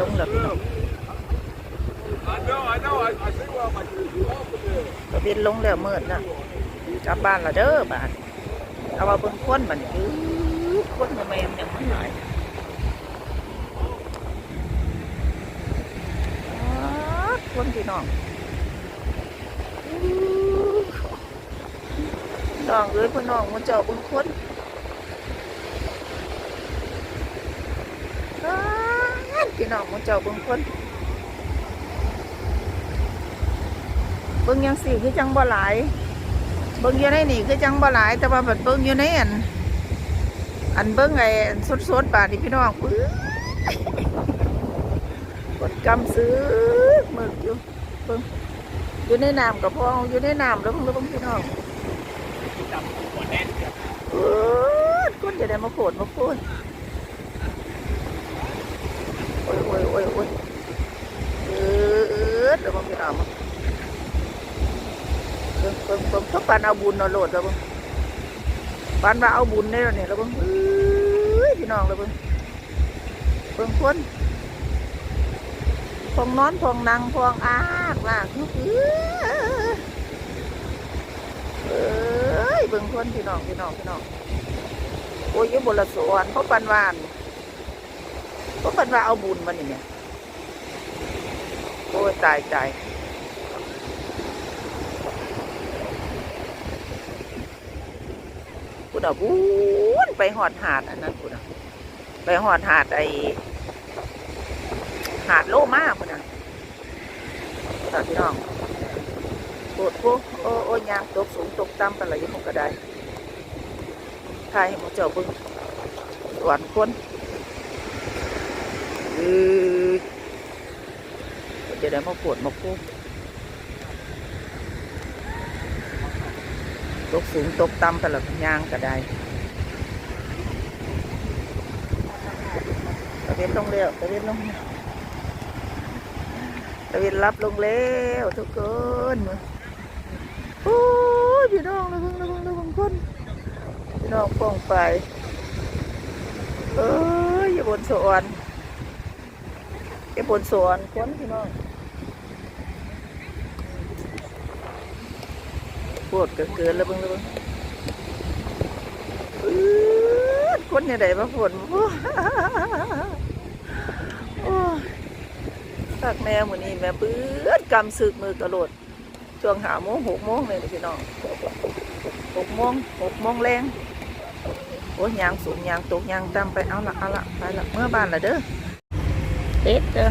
ลงแล้วพี่น้อง I know, I know. I, I see where my ตะเวนลงแล้วมืดแล้วกลับบ้านละเด้อบ้านเอาว่าเบิ่งคนบัดนี้อื้อคนทำไมมันยังไม่หลายอ๊าดคนพี่น้องอื้อน้องเอ้ยพี่น้องมันเจ้าบิ่งคนอ๊าด พี่น้องมันเจ้าเบิ่งคนเบิ่งยังสิคือจังบ่หลายเบิ่งอยู่ในนี่คือจังบ่หลาย แต่ว่าบัดเบิ่งอยู่ในอัน อันเบิ่งไอ้สดๆบาดนี่พี่น้องปื้อกดกำซื้อหมึกอยู่เบิ่งอยู่ในน้ำกับพ่ออยู่ในน้ำแล้วเบิ่งแล้วเบิ่งพี่น้องเออคนจะได้มาโผดมาโผดโอ้ยโอ้ยโอ้ยโอ้ยเออเออแล้วเบิ่งพี่น้องเบิ่งเบิ่งเบิ่งเขาปันเอาบุญเอาโหลดแล้วเบิ่งปันว่าเอาบุญได้แล้วเนี่ยแล้วเบิ่งเอ้ยพี่น้องแล้วบิ่งเบิ่งคนพองนอนพองนังพองอากลากอยู่เอ้ยเอ้ยเบิ่งคนพี่น้องพี่น้องพี่น้องโอ้ยอยู่บนละสวนเขาปันวาน เขาปันว่าเอาบุญมานี่เนี่ยโอ้ยตายตายคุณอะบุญไปหอดหาดอันนั้นคุณอะไปหอดหาดไอหาดโลมากคุณอะตาพี่น้องปวดพวกโอ้โอ้ยางตกสูงตกต่ำไปอะไรอยังคงก็ได้ทายให้หมเจ้าบึงสวนคน อือจะได้มาปวดมาพูดตกสูงตกต่ำไปและย่างก็ได้ตะเวนลงแล้วตะเวนลงตะเวนรับลงแล้วทุกคนโอ้ยพี่น้องระวังระวังระวังคนพี่น้องป้องไปเอ้ยอย่าบนสวน อย่าบนสวนคนพี่น้องปวดเกินๆแล้วเบิ่งแล้วเบิ่งอื้อคนยังไงมาฝนโอ้ตักแม่มือนี้แม่เปื้อนกำสึกมือกระโดดช่วงหาโมงหกโมงเลยพี่น้องหกโมงหกโมงแรงโอ้ยยางสูงยางตกยางต่ำไปเอาละเอาละไปละเมื่อบ้านละเด้อ เป็ดเด้อ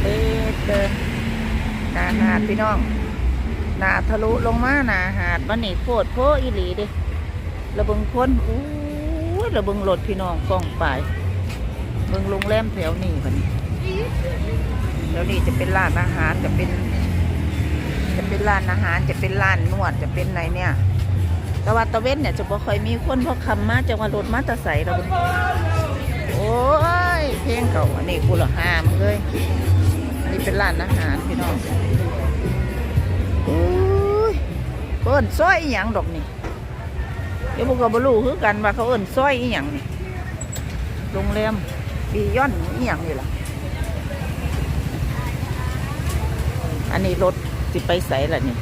เป็ดเออาหารพี่น้องหนาทะลุลงมาหนาหาดมันนี่โคตรโพอีหลีเดิระเบิงคนอู้ยระเบิงรถพี่น้องกล้องไปเบิงโรงแรมแถวนี้กันแถวนี้จะเป็นร้านอาหารจะเป็น จะเป็นร้านอาหารจะเป็นร้านนวดจะเป็นไหนเนี่ยต่ว่าตะเวนเนี่ยจะบ่ค่อยมีคนเพราะคำมาจังหวัดรถมาตะใสเบิง อันนี้กูละหามเลยอันนี้เป็นร้านอาหารพี่น้องโอ้ยเขาเอิ้นซอยอีหยังดอกนี่เดี๋ยวพวกก็บรู้คือกันว่าเขาเอิ้นซอยอีหยังนี่โรงแรมบียอนอีหยังนี่ล่ะอันนี้รถสิไปใส่ละนี่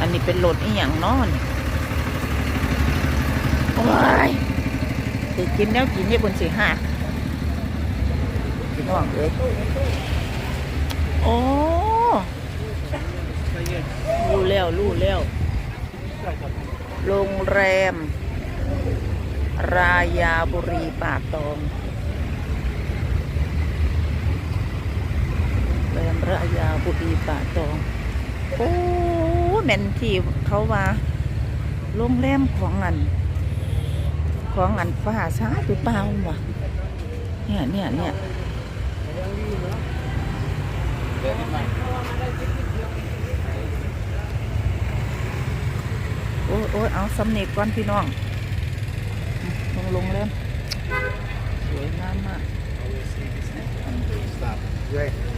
อันนี้เป็นรถอีหยังนอนโอ้ยสิกินแนวกินเนี่ยบนสี่ห้า พี่น้องเอ้ยโอ้รู้แล้วรู้แล้วโรงแรม รายาบุรีป่าตองโรงแรมรายาบุรีป่าตอง โอ้แม่นที่เขาว่าโรงแรมของอัน ของอันฟ้าช้าหรือเปล่าวะเนี่ยเนี่ยเนี่ย โอ้ยโอ้ยเอาสำเนียกก่อนพี่น้อง ลงลงเล่มสวยงามมาก Stop. Right.